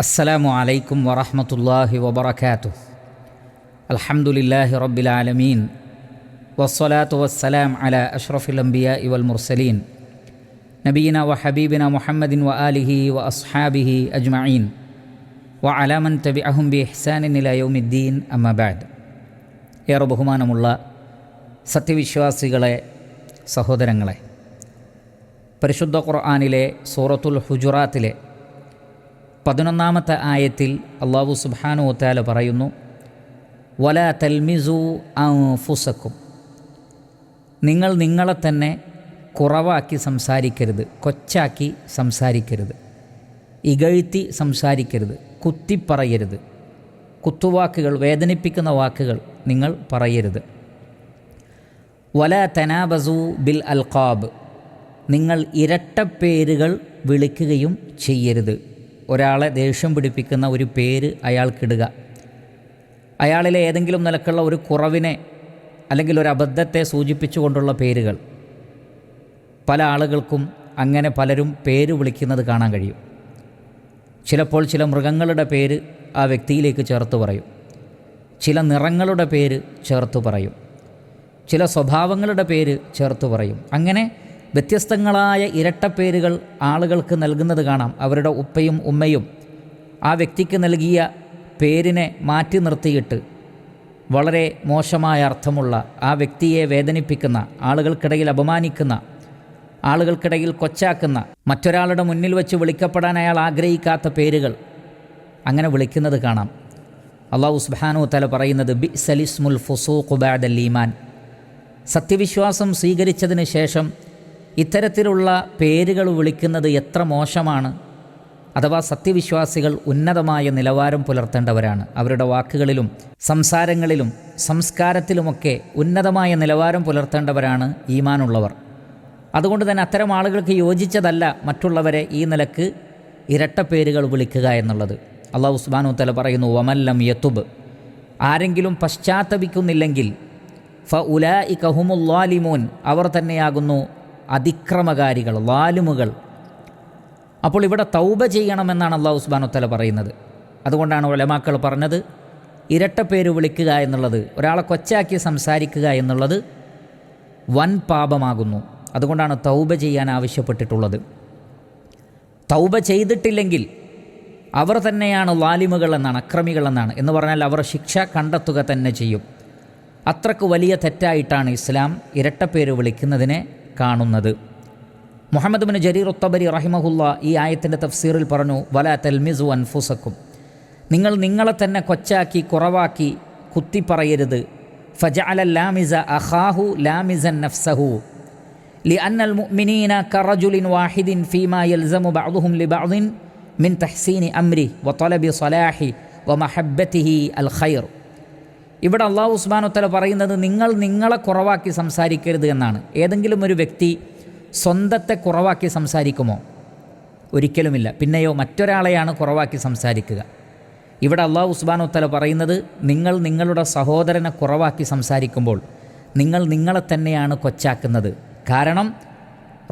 السلام عليكم ورحمة الله وبركاته الحمد لله رب العالمين والصلاة والسلام على أشرف الأنبياء والمرسلين نبينا وحبيبنا محمد وآله وأصحابه أجمعين وعلى من تبعهم بإحسان إلى يوم الدين أما بعد ഏറെ ബഹുമാനമുള്ള സത്യവിശ്വാസികളെ സഹോദരങ്ങളെ പരിശുദ്ധ ഖുർആാനിലെ സൂറത്തുൽ ഹുജുറാത്തിലെ പതിനൊന്നാമത്തെ ആയത്തിൽ അള്ളാഹു സുബാനു താല പറയുന്നു വല തൽമിസു ഫുസക്കും നിങ്ങൾ നിങ്ങളെ തന്നെ കുറവാക്കി സംസാരിക്കരുത് കൊച്ചാക്കി സംസാരിക്കരുത് ഇകഴ്ത്തി സംസാരിക്കരുത് കുത്തിപ്പറയരുത്. കുത്തുവാക്കുകൾ വേദനിപ്പിക്കുന്ന വാക്കുകൾ നിങ്ങൾ പറയരുത്. വല തനാബസു ബിൽ അൽഖാബ്. നിങ്ങൾ ഇരട്ടപ്പേരുകൾ വിളിക്കുകയും ചെയ്യരുത്. ഒരാളെ ദേഷ്യം പിടിപ്പിക്കുന്ന ഒരു പേര് അയാൾക്കിടുക. അയാളിലെ ഏതെങ്കിലും നിലക്കുള്ള ഒരു കുറവിനെ അല്ലെങ്കിൽ ഒരു അബദ്ധത്തെ സൂചിപ്പിച്ചുകൊണ്ടുള്ള പേരുകൾ. പല ആളുകൾക്കും അങ്ങനെ പലരും പേര് വിളിക്കുന്നത് കാണാൻ കഴിയും. ചിലപ്പോൾ ചില മൃഗങ്ങളുടെ പേര് ആ വ്യക്തിയിലേക്ക് ചേർത്ത് പറയും. ചില നിറങ്ങളുടെ പേര് ചേർത്ത് പറയും. ചില സ്വഭാവങ്ങളുടെ പേര് ചേർത്ത് പറയും. അങ്ങനെ വ്യത്യസ്തങ്ങളായ ഇരട്ടപ്പേരുകൾ ആളുകൾക്ക് നൽകുന്നത് കാണാം. അവരുടെ ഉപ്പയും ഉമ്മയും ആ വ്യക്തിക്ക് നൽകിയ പേരിനെ മാറ്റി നിർത്തിയിട്ട് വളരെ മോശമായ അർത്ഥമുള്ള ആ വ്യക്തിയെ വേദനിപ്പിക്കുന്ന ആളുകൾക്കിടയിൽ അപമാനിക്കുന്ന ആളുകൾക്കിടയിൽ കൊച്ചാക്കുന്ന മറ്റൊരാളുടെ മുന്നിൽ വെച്ച് വിളിക്കപ്പെടാൻ അയാൾ ആഗ്രഹിക്കാത്ത പേരുകൾ അങ്ങനെ വിളിക്കുന്നത് കാണാം. അള്ളാഹു സുബാനു തല പറയുന്നത് ബി സലിസ്മുൽ ഫുസൂഖുബാദൽ ഈമാൻ. സത്യവിശ്വാസം സ്വീകരിച്ചതിന് ശേഷം ഇത്തരത്തിലുള്ള പേരുകൾ വിളിക്കുന്നത് എത്ര മോശമാണ്? അഥവാ സത്യവിശ്വാസികൾ ഉന്നതമായ നിലവാരം പുലർത്തേണ്ടവരാണ്. അവരുടെ വാക്കുകളിലും സംസാരങ്ങളിലും സംസ്കാരത്തിലുമൊക്കെ ഉന്നതമായ നിലവാരം പുലർത്തേണ്ടവരാണ് ഈമാനുള്ളവർ. അതുകൊണ്ട് തന്നെ അത്തരം ആളുകൾക്ക് യോജിച്ചതല്ല മറ്റുള്ളവരെ ഈ നിലയ്ക്ക് ഇരട്ട പേരുകൾ വിളിക്കുക എന്നുള്ളത്. അള്ളാഹു ഉസ്മാനു തല പറയുന്നു വമല്ലം യത്തുബ് ആരെങ്കിലും പശ്ചാത്തപിക്കുന്നില്ലെങ്കിൽ ഫ ഉലാ ഇ കഹുമുല്ലാലിമോൻ അവർ തന്നെയാകുന്നു അതിക്രമകാരികൾ വാലുമുകൾ. അപ്പോൾ ഇവിടെ തൗബ ചെയ്യണമെന്നാണ് അള്ളാഹു ഉസ്ബാനുത്തല തല പറയുന്നത്. അതുകൊണ്ടാണ് ഒലമാക്കൾ പറഞ്ഞത് പേര് വിളിക്കുക എന്നുള്ളത് ഒരാളെ കൊച്ചാക്കി സംസാരിക്കുക എന്നുള്ളത് വൻ പാപമാകുന്നു. അതുകൊണ്ടാണ് തൗബ ചെയ്യാൻ ആവശ്യപ്പെട്ടിട്ടുള്ളത്. തൗബ ചെയ്തിട്ടില്ലെങ്കിൽ അവർ തന്നെയാണ് വാലിമുകൾ എന്നാണ് അക്രമികൾ എന്നാണ്. എന്ന് പറഞ്ഞാൽ അവർ ശിക്ഷ കണ്ടെത്തുക തന്നെ ചെയ്യും. അത്രയ്ക്ക് വലിയ തെറ്റായിട്ടാണ് ഇസ്ലാം ഇരട്ടപ്പേര് വിളിക്കുന്നതിനെ കാണുന്നത്. മുഹമ്മദ് ബിൻ ജരീർ ഉത്തബരി റഹിമഹുല്ല ഈ ആയത്തിന്റെ തഫ്സീറിൽ പറഞ്ഞു വല തെൽമിസു അൻഫുസക്കും. നിങ്ങൾ നിങ്ങളെ തന്നെ കൊച്ചാക്കി കുറവാക്കി കുത്തിപ്പറയരുത്. ഫജ അല ലാമിസ അഹാഹു ലാമിസൻ നഫ്സഹു. ലി അന്നൽ മുഅ്മിനീന കറജുലിൻ വാഹിദിൻ ഫീമാ യൽസമു ബഅദുഹും ലിബഅദിൻ മിൻ തഹ്സീനി അംരി വ തലബി സലാഹി വ മഹബ്ബത്തിഹി അൽ ഖൈർ. ഇവിടെ അള്ളാഹു ഉസ്മാനുത്തല പറയുന്നത് നിങ്ങൾ നിങ്ങളെ കുറവാക്കി സംസാരിക്കരുത് എന്നാണ്. ഏതെങ്കിലും ഒരു വ്യക്തി സ്വന്തത്തെ കുറവാക്കി സംസാരിക്കുമോ? ഒരിക്കലുമില്ല. പിന്നെയോ മറ്റൊരാളെയാണ് കുറവാക്കി സംസാരിക്കുക. ഇവിടെ അള്ളാഹു ഉസ്മാനുത്തല പറയുന്നത് നിങ്ങൾ നിങ്ങളുടെ സഹോദരനെ കുറവാക്കി സംസാരിക്കുമ്പോൾ നിങ്ങൾ നിങ്ങളെ തന്നെയാണ് കൊച്ചാക്കുന്നത്. കാരണം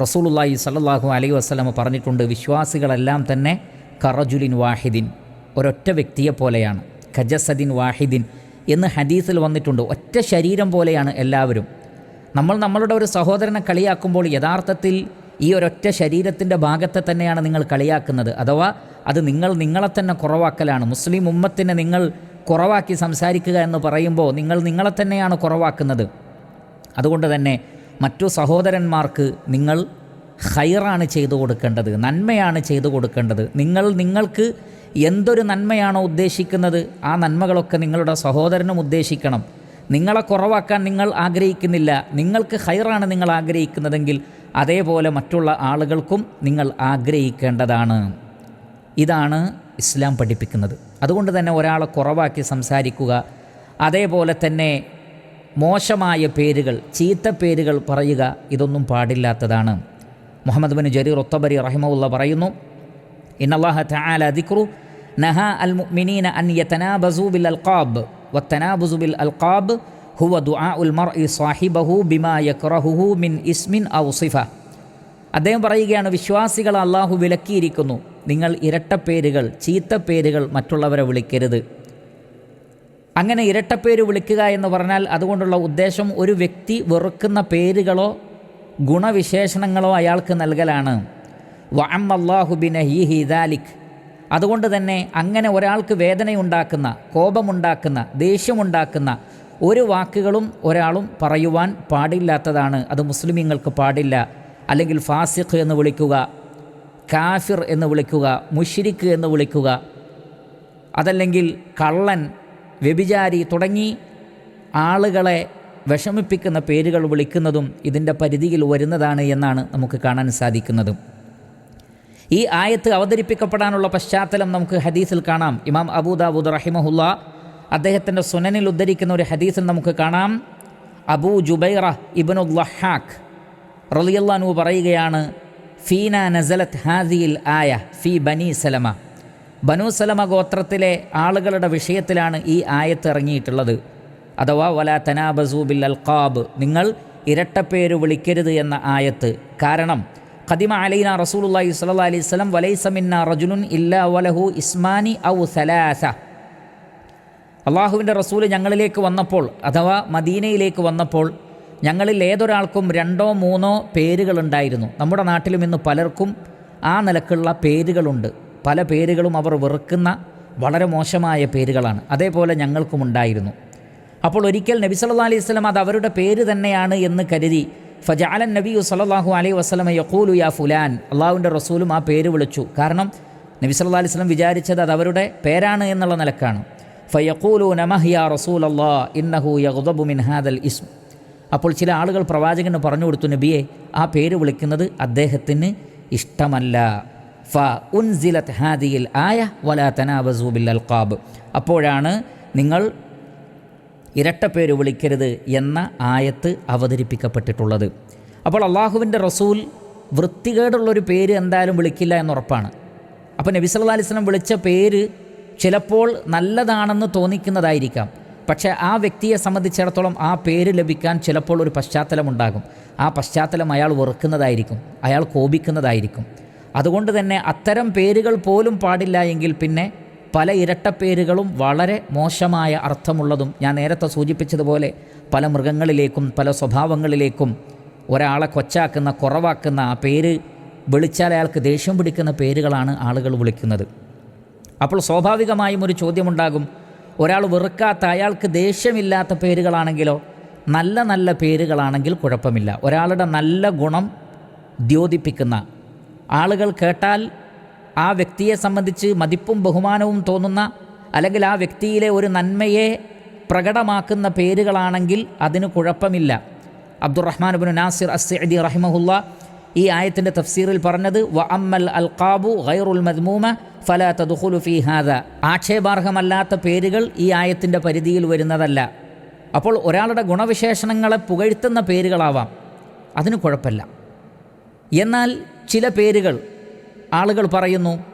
റസൂലുല്ലാഹി സല്ലാഹു അലൈ വസ്ലമ പറഞ്ഞിട്ടുണ്ട് വിശ്വാസികളെല്ലാം തന്നെ കറജുലിൻ വാഹിദിൻ ഒരൊറ്റ വ്യക്തിയെ പോലെയാണ് ഖജസദിൻ വാഹിദിൻ എന്ന് ഹദീസിൽ വന്നിട്ടുണ്ട്. ഒറ്റ ശരീരം പോലെയാണ് എല്ലാവരും. നമ്മൾ നമ്മളുടെ ഒരു സഹോദരനെ കളിയാക്കുമ്പോൾ യഥാർത്ഥത്തിൽ ഈ ഒരൊറ്റ ശരീരത്തിന്റെ ഭാഗത്തെ തന്നെയാണ് നിങ്ങൾ കളിയാക്കുന്നത്. അഥവാ അത് നിങ്ങൾ നിങ്ങളെ തന്നെ കുറവാക്കലാണ്. മുസ്ലിം ഉമ്മത്തിനെ നിങ്ങൾ കുറവാക്കി സംസാരിക്കുക എന്ന് പറയുമ്പോൾ നിങ്ങൾ നിങ്ങളെ തന്നെയാണ് കുറവാക്കുന്നത്. അതുകൊണ്ട് തന്നെ മറ്റു സഹോദരന്മാർക്ക് നിങ്ങൾ ഹൈറാണ് ചെയ്തു കൊടുക്കേണ്ടത് നന്മയാണ് ചെയ്തു കൊടുക്കേണ്ടത്. നിങ്ങൾ നിങ്ങൾക്ക് എന്തൊരു നന്മയാണോ ഉദ്ദേശിക്കുന്നത്? ആ നന്മകളൊക്കെ നിങ്ങളുടെ സഹോദരനും ഉദ്ദേശിക്കണം. നിങ്ങളെ കുറവാക്കാൻ നിങ്ങൾ ആഗ്രഹിക്കുന്നില്ല. നിങ്ങൾക്ക് ഹൈറാണ് നിങ്ങൾ ആഗ്രഹിക്കുന്നതെങ്കിൽ അതേപോലെ മറ്റുള്ള ആളുകൾക്കും നിങ്ങൾ ആഗ്രഹിക്കേണ്ടതാണ്. ഇതാണ് ഇസ്ലാം പഠിപ്പിക്കുന്നത്. അതുകൊണ്ട് തന്നെ ഒരാളെ കുറവാക്കി സംസാരിക്കുക. അതേപോലെ തന്നെ മോശമായ പേരുകൾ ചീത്ത പേരുകൾ പറയുക ഇതൊന്നും പാടില്ലാത്തതാണ്. മുഹമ്മദ് ബിൻ ജരീർ ഒത്തബരി റഹിമുള്ള പറയുന്നു ഇന്നല്ലാഹ തആല ദിക്റു നഹ അൽ മുഅ്മിനീന അൻ യതനാബസു ബിൽ അൽഖാബ് بالالقاب ബിൽ അൽഖാബ് ഹുവ ദുആഉൽ മർഇ സാഹിബഹു ബിമാ യക്റഹുഹു മിൻ ഇസ്മിൻ അദ്ദേഹം പറയുകയാണ് വിശ്വാസികൾ അള്ളാഹു വിലക്കിയിരിക്കുന്നു. നിങ്ങൾ ഇരട്ടപ്പേരുകൾ ചീത്തപ്പേരുകൾ മറ്റുള്ളവരെ വിളിക്കരുത്. അങ്ങനെ ഇരട്ടപ്പേര് വിളിക്കുക എന്ന് പറഞ്ഞാൽ അതുകൊണ്ടുള്ള ഉദ്ദേശം ഒരു വ്യക്തി വെറുക്കുന്ന പേരുകളോ ഗുണവിശേഷണങ്ങളോ അയാൾക്ക് നൽകലാണ്. വഅമ്മല്ലാഹു ബിനഹീഹി ദാലിക്. അതുകൊണ്ട് തന്നെ അങ്ങനെ ഒരാൾക്ക് വേദനയുണ്ടാക്കുന്ന കോപമുണ്ടാക്കുന്ന ദേഷ്യമുണ്ടാക്കുന്ന ഒരു വാക്കുകളും ഒരാളും പറയുവാൻ പാടില്ലാത്തതാണ്. അത് മുസ്ലിമീങ്ങൾക്ക് പാടില്ല. അല്ലെങ്കിൽ ഫാസിഖ് എന്ന് വിളിക്കുക കാഫിർ എന്ന് വിളിക്കുക മുഷിരിക്ക് എന്ന് വിളിക്കുക അതല്ലെങ്കിൽ കള്ളൻ വ്യഭിചാരി തുടങ്ങി ആളുകളെ വിഷമിപ്പിക്കുന്ന പേരുകൾ വിളിക്കുന്നതും ഇതിന്റെ പരിധിയിൽ വരുന്നതാണ് എന്നാണ് നമുക്ക് കാണാൻ സാധിക്കുന്നതും. ഈ ആയത്ത് അവതരിപ്പിക്കപ്പെടാനുള്ള പശ്ചാത്തലം നമുക്ക് ഹദീസിൽ കാണാം. ഇമാം അബൂദാബൂദ് റഹിമഹുല്ല അദ്ദേഹത്തിന്റെ സുനനിൽ ഉദ്ധരിക്കുന്ന ഒരു ഹദീസിൽ നമുക്ക് കാണാം. അബൂ ജുബൈറ ഇബനുല്ലാഹാഖ് റലിയല്ലാനു പറയുകയാണ് ഫീന നസലത്ത് ഹാദിയിൽ ആയ ഫി ബനി സലമ. ബനു സലമ ഗോത്രത്തിലെ ആളുകളുടെ വിഷയത്തിലാണ് ഈ ആയത്ത് ഇറങ്ങിയിട്ടുള്ളത്. അഥവാ വല തനാബസൂബിൽ അൽഖാബ് നിങ്ങൾ ഇരട്ടപ്പേര് വിളിക്കരുത് എന്ന ആയത്ത്. കാരണം ഖദിമ അലൈന റസൂലുള്ളാഹി സ്വല്ലല്ലാഹി അലൈഹി വസല്ലം വലൈസ മിന്ന റജുലുൻ ഇല്ലാ വലഹു ഇസ്മാനി ഔ സലാസ. അള്ളാഹുവിന്റെ റസൂൽ ഞങ്ങളിലേക്ക് വന്നപ്പോൾ അഥവാ മദീനയിലേക്ക് വന്നപ്പോൾ ഞങ്ങളിൽ ഏതൊരാൾക്കും രണ്ടോ മൂന്നോ പേരുകളുണ്ടായിരുന്നു. നമ്മുടെ നാട്ടിലും ഇന്ന് പലർക്കും ആ നിലക്കുള്ള പേരുകളുണ്ട്. പല പേരുകളും അവർ വെറുക്കുന്ന വളരെ മോശമായ പേരുകളാണ്. അതേപോലെ ഞങ്ങൾക്കും ഉണ്ടായിരുന്നു. അപ്പോൾ ഒരിക്കൽ നബി സല്ലാ അലൈഹി സ്വലം അത് അവരുടെ പേര് തന്നെയാണ് എന്ന് കരുതി ഫജാലൻ നബിയു സല്ലാഹു അലൈഹി വസ്ലമ യഖൂലു യാ ഫുലാൻ. അള്ളാഹുവിന്റെ റസൂലും ആ പേര് വിളിച്ചു. കാരണം നബി സല്ലാ അലൈഹി സ്വലം വിചാരിച്ചത് അത് അവരുടെ പേരാണ് എന്നുള്ള നിലക്കാണ്. ഫയഖൂലു നമഹ് യാ റസൂൽ അള്ളാ ഇന്നഹു മിൻ ഹാദൽ ഇസ്ം. അപ്പോൾ ചില ആളുകൾ പ്രവാചകന് പറഞ്ഞു കൊടുത്തു നബിയെ ആ പേര് വിളിക്കുന്നത് അദ്ദേഹത്തിന് ഇഷ്ടമല്ല. ഫ ഉൻസിലത്ത് ഹാദിയിൽ ആയ വലാ തനാബസൂബിൽ അൽക്കാബ് അപ്പോഴാണ് നിങ്ങൾ ഇരട്ടപ്പേര് വിളിക്കരുത് എന്ന ആയത്ത് അവതരിപ്പിക്കപ്പെട്ടിട്ടുള്ളത്. അപ്പോൾ അള്ളാഹുവിന്റെ റസൂൽ വൃത്തികേടുള്ളൊരു പേര് എന്തായാലും വിളിക്കില്ല എന്നുറപ്പാണ്. അപ്പോൾ നബി സല്ലാ അലിസ്ലം വിളിച്ച പേര് ചിലപ്പോൾ നല്ലതാണെന്ന് തോന്നിക്കുന്നതായിരിക്കാം. പക്ഷേ ആ വ്യക്തിയെ സംബന്ധിച്ചിടത്തോളം ആ പേര് ലഭിക്കാൻ ചിലപ്പോൾ ഒരു പശ്ചാത്തലമുണ്ടാകും ആ പശ്ചാത്തലം അയാൾ വെറുക്കുന്നതായിരിക്കും. അയാൾ കോപിക്കുന്നതായിരിക്കും. അതുകൊണ്ട് തന്നെ അത്തരം പേരുകൾ പോലും പാടില്ല എങ്കിൽ പിന്നെ പല ഇരട്ടപ്പേരുകളും വളരെ മോശമായ അർത്ഥമുള്ളതും ഞാൻ നേരത്തെ സൂചിപ്പിച്ചതുപോലെ പല മൃഗങ്ങളിലേക്കും പല സ്വഭാവങ്ങളിലേക്കും ഒരാളെ കൊച്ചാക്കുന്ന കുറവാക്കുന്ന ആ പേര് വിളിച്ചാൽ അയാൾക്ക് ദേഷ്യം പിടിക്കുന്ന പേരുകളാണ് ആളുകൾ വിളിക്കുന്നത്. അപ്പോൾ സ്വാഭാവികമായും ഒരു ചോദ്യമുണ്ടാകും. ഒരാൾ വെറുക്കാത്ത അയാൾക്ക് ദേഷ്യമില്ലാത്ത പേരുകളാണെങ്കിലോ നല്ല നല്ല പേരുകളാണെങ്കിൽ കുഴപ്പമില്ല. ഒരാളുടെ നല്ല ഗുണം ദ്യോതിപ്പിക്കുന്ന ആളുകൾ കേട്ടാൽ ആ വ്യക്തിയെ സംബന്ധിച്ച് മതിപ്പും ബഹുമാനവും തോന്നുന്ന അല്ലെങ്കിൽ ആ വ്യക്തിയിലെ ഒരു നന്മയെ പ്രകടമാക്കുന്ന പേരുകളാണെങ്കിൽ അതിന് കുഴപ്പമില്ല. അബ്ദുറഹ്മാൻ ബിൻ നാസിർ അസ്സഅദി റഹിമഹുല്ല ഈ ആയത്തിന്റെ തഫ്സീറിൽ പറഞ്ഞത് വ അമ്മൽ അൽ ഖാബു ഗൈറുൽ മദ്മൂമ ഫല തദുഖുലു ഫി ഹാദ. ആക്ഷേപാർഹമല്ലാത്ത പേരുകൾ ഈ ആയത്തിന്റെ പരിധിയിൽ വരുന്നതല്ല. അപ്പോൾ ഒരാളുടെ ഗുണവിശേഷണങ്ങളെ പുകഴ്ത്തുന്ന പേരുകളാവാം. അതിന് കുഴപ്പമില്ല. എന്നാൽ ചില പേരുകൾ ആളുകൾ പറയുന്നു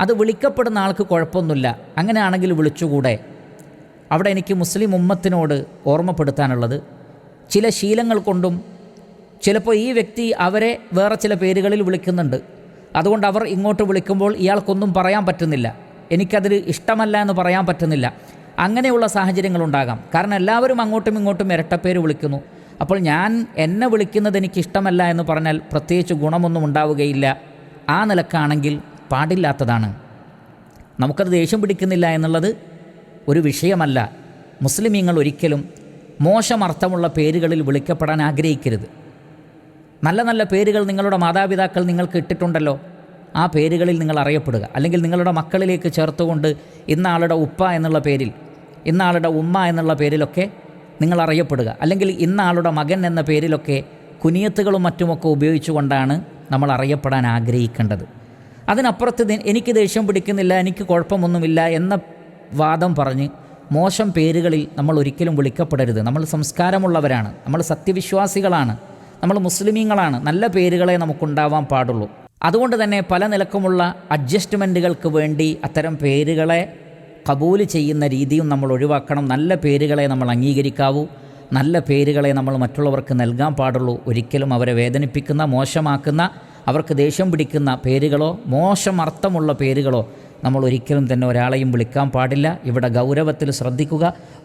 അത് വിളിക്കപ്പെടുന്ന ആൾക്ക് കുഴപ്പമൊന്നുമില്ല അങ്ങനെയാണെങ്കിൽ വിളിച്ചുകൂടെ. അവിടെ എനിക്ക് മുസ്ലിം ഉമ്മത്തിനോട് ഓർമ്മപ്പെടുത്താനുള്ളത്. ചില ശീലങ്ങൾ കൊണ്ടും ചിലപ്പോൾ ഈ വ്യക്തി അവരെ വേറെ ചില പേരുകളിൽ വിളിക്കുന്നുണ്ട്. അതുകൊണ്ട് അവർ ഇങ്ങോട്ട് വിളിക്കുമ്പോൾ ഇയാൾക്കൊന്നും പറയാൻ പറ്റുന്നില്ല. എനിക്കതിൽ ഇഷ്ടമല്ല എന്ന് പറയാൻ പറ്റുന്നില്ല. അങ്ങനെയുള്ള സാഹചര്യങ്ങളുണ്ടാകാം കാരണം എല്ലാവരും അങ്ങോട്ടും ഇങ്ങോട്ടും ഇരട്ടപ്പേര് വിളിക്കുന്നു. അപ്പോൾ ഞാൻ എന്നെ വിളിക്കുന്നത് എനിക്കിഷ്ടമല്ല എന്ന് പറഞ്ഞാൽ പ്രത്യേകിച്ച് ഗുണമൊന്നും ഉണ്ടാവുകയില്ല. ആ നിലക്കാണെങ്കിൽ പാടില്ലാത്തതാണ്. നമുക്കത് ദേഷ്യം പിടിക്കുന്നില്ല എന്നുള്ളത് ഒരു വിഷയമല്ല. മുസ്ലിമീങ്ങൾ ഒരിക്കലും മോശമർത്ഥമുള്ള പേരുകളിൽ വിളിക്കപ്പെടാൻ ആഗ്രഹിക്കരുത്. നല്ല നല്ല പേരുകൾ നിങ്ങളുടെ മാതാപിതാക്കൾ നിങ്ങൾക്ക് ഇട്ടിട്ടുണ്ടല്ലോ. ആ പേരുകളിൽ നിങ്ങൾ അറിയപ്പെടുക. അല്ലെങ്കിൽ നിങ്ങളുടെ മക്കളിലേക്ക് ചേർത്തുകൊണ്ട് ഇന്നാളുടെ ഉപ്പ എന്നുള്ള പേരിൽ ഇന്നാളുടെ ഉമ്മ എന്നുള്ള പേരിലൊക്കെ നിങ്ങൾ അറിയപ്പെടുക. അല്ലെങ്കിൽ ഇന്നാളുടെ മകൻ എന്ന പേരിലൊക്കെ കുനിയത്തുകളും മറ്റുമൊക്കെ ഉപയോഗിച്ചുകൊണ്ടാണ് നമ്മൾ അറിയപ്പെടാൻ ആഗ്രഹിക്കേണ്ടത്. അതിനപ്പുറത്ത് എനിക്ക് ദേഷ്യം പിടിക്കുന്നില്ല എനിക്ക് കുഴപ്പമൊന്നുമില്ല എന്ന വാദം പറഞ്ഞ് മോശം പേരുകളിൽ നമ്മൾ ഒരിക്കലും വിളിക്കപ്പെടരുത്. നമ്മൾ സംസ്കാരമുള്ളവരാണ് നമ്മൾ സത്യവിശ്വാസികളാണ് നമ്മൾ മുസ്ലിമീങ്ങളാണ്. നല്ല പേരുകളെ നമുക്കുണ്ടാവാൻ പാടുള്ളൂ. അതുകൊണ്ട് തന്നെ പല നിലക്കുമുള്ള അഡ്ജസ്റ്റ്മെന്റുകൾക്ക് വേണ്ടി അത്തരം പേരുകളെ കബൂൽ ചെയ്യുന്ന രീതിയും നമ്മൾ ഒഴിവാക്കണം. നല്ല പേരുകളെ നമ്മൾ അംഗീകരിക്കാവൂ. നല്ല പേരുകളെ നമ്മൾ മറ്റുള്ളവർക്ക് നൽകാൻ പാടുള്ളൂ. ഒരിക്കലും അവരെ വേദനിപ്പിക്കുന്ന മോശമാക്കുന്ന അവർക്ക് ദേഷ്യം പിടിക്കുന്ന പേരുകളോ മോശം അർത്ഥമുള്ള പേരുകളോ നമ്മൾ ഒരിക്കലും തന്നെ ഒരാളെയും വിളിക്കാൻ പാടില്ല. ഇവിടെ ഗൗരവത്തിൽ ശ്രദ്ധിക്കുക.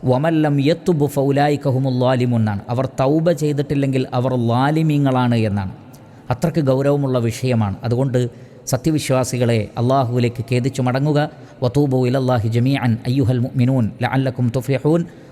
വമല്ലം യത്തുബു ഫൗലായി കഹുമുല്ലാലിമുന്നാണ് അവർ തൗബ ചെയ്തിട്ടില്ലെങ്കിൽ അവർ ലാലിമീങ്ങളാണ് എന്നാണ്. അത്രയ്ക്ക് ഗൗരവമുള്ള വിഷയമാണ്. അതുകൊണ്ട് സത്യവിശ്വാസികളെ അള്ളാഹുവിലേക്ക് ഖേദിച്ചു മടങ്ങുക. വതൂബു ഇലല്ലാഹി ജമീഅൻ അയ്യുഹൽ മിനൂൻ ലഅല്ലക്കും തുഫ്ലിഹൂൻ.